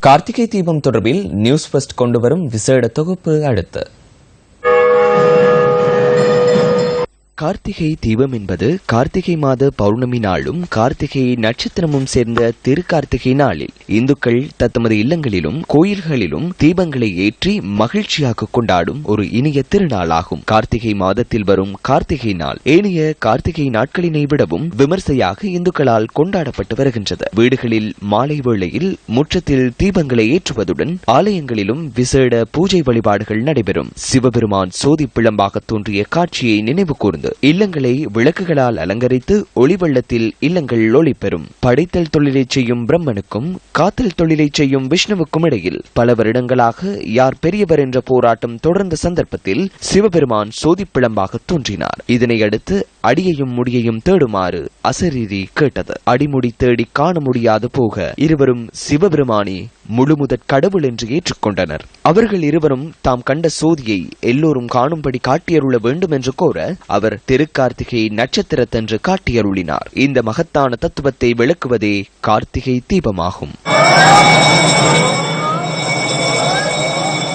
கார்த்திகை தீபம் தொடர்பில் news first கொண்டு வரும் விசேட தொகுப்பு அடுத்து. கார்த்திகை தீபம் என்பது கார்த்திகை மாத பௌர்ணமி நாளும் கார்த்திகை நட்சத்திரமும் சேர்ந்த திருக்கார்த்திகை நாளில் இந்துக்கள் தத்தமது இல்லங்களிலும் கோயில்களிலும் தீபங்களை ஏற்றி மகிழ்ச்சியாக கொண்டாடும் ஒரு இனிய திருநாளாகும். கார்த்திகை மாதத்தில் வரும் கார்த்திகை நாள் ஏனைய கார்த்திகை நாட்களினை விடவும் விமர்சையாக இந்துக்களால் கொண்டாடப்பட்டு வருகின்றது. வீடுகளில் மாலை வேளையில் முற்றத்தில் தீபங்களை ஏற்றுவதுடன் ஆலயங்களிலும் விசேட பூஜை வழிபாடுகள் நடைபெறும். சிவபெருமான் சோதி பிளம்பாக தோன்றிய காட்சியை நினைவு கூர்ந்து இல்லங்களை விளக்குகளால் அலங்கரித்து ஒளிவெள்ளத்தில் இல்லங்கள் இல்லங்கள் ஒளிபெறும் படைத்தல் தொழிலை செய்யும் பிரம்மனுக்கும் காத்தல் தொழிலை செய்யும் விஷ்ணுவுக்கும் இடையில் பல வருடங்களாக யார் பெரியவர் என்ற போராட்டம் தொடர்ந்த சந்தர்ப்பத்தில் சிவபெருமான் சோதிப்பிளம்பாக தோன்றினார். இதனை அடுத்து அடியையும் முடியையும் தேடுமாறு அசரீரி கேட்டது. அடிமுடி தேடி காண முடியாது போக இருவரும் சிவபெருமானி முழுமுதற் கடவுள் என்று ஏற்றுக்கொண்டனர். அவர்கள் இருவரும் தாம் கண்ட சோதியை எல்லோரும் காணும்படி காட்டியருள வேண்டும் என்று கோர அவர் திருக்கார்த்திகை நட்சத்திரத்தன்று காட்டியருளினார். இந்த மகத்தான தத்துவத்தை விளக்குவதே கார்த்திகை தீபமாகும்.